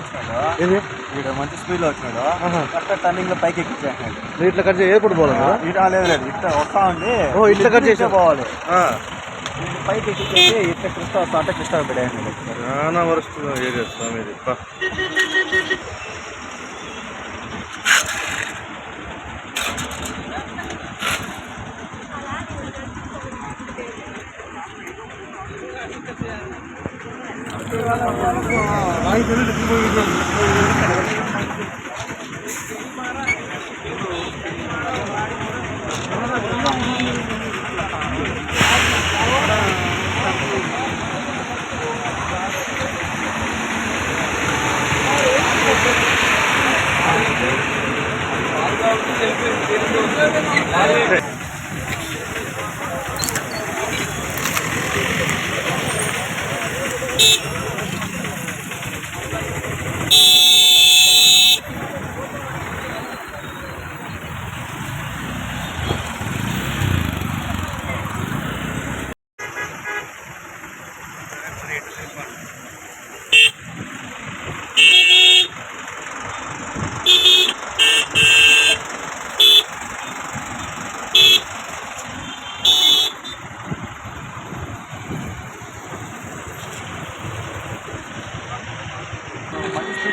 స్పీడ్లో వచ్చినాడు. ఏది? వీడు మంచి స్పీడ్లో వచ్చినాడు. కరెక్ట్ టర్నింగ్లో పైకి ఎక్కించేసినాడు ఇట్లా కట్ చేసి ఎయిర్పోర్ట్ పోవాలి కదా ఇటు లేదు లేదు ఇట్లా వస్తా ఉంది. ఓ, ఇట్లా కట్ ఇట్లా చేసావు. పోవాలి. పైకి ఎక్కించేసి ఇట్లా కృష్ణ వస్తా అంటే కృష్ణ పెట్టాడు చాలా వరస్ట్ ఏరియా స్వామి 많이 들을 느낌 보이죠? Thank you.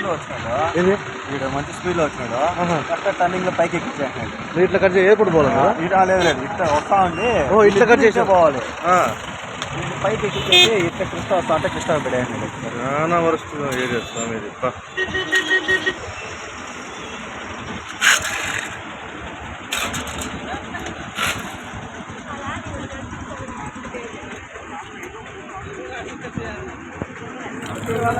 లో వచ్చినాడు. ఏది? వీడు మంచి స్పీడ్లో వచ్చినాడు. కరెక్ట్ టర్నింగ్లో పైకి ఎక్కించేసినాడు ఇట్లా కట్ చేసి ఎయిర్పోర్ట్ పోవాలి కదా ఇటు లేదు లేదు ఇట్లా వస్తా ఉంది. ఓ, ఇట్లా కట్ చేసావు. పోవాలి. పైకి ఎక్కించేసి ఇట్లా కృష్ణ వస్తా అంటే కృష్ణ పెట్టాడు చాలా వరస్ట్ ఏరియా స్వామి ఇది. పా.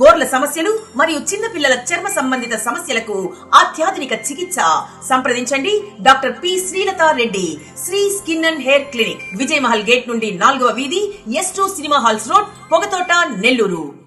గోర్ల సమస్యలు మరియు చిన్న పిల్లల చర్మ సంబంధిత సమస్యలకు అత్యాధునిక చికిత్స. సంప్రదించండి doctor P Srilatha Reddy Sri skin and hair clinic Vijay Mahal gate నుండి నాలుగవ వీధి S two cinema halls road Pogathota Nellore.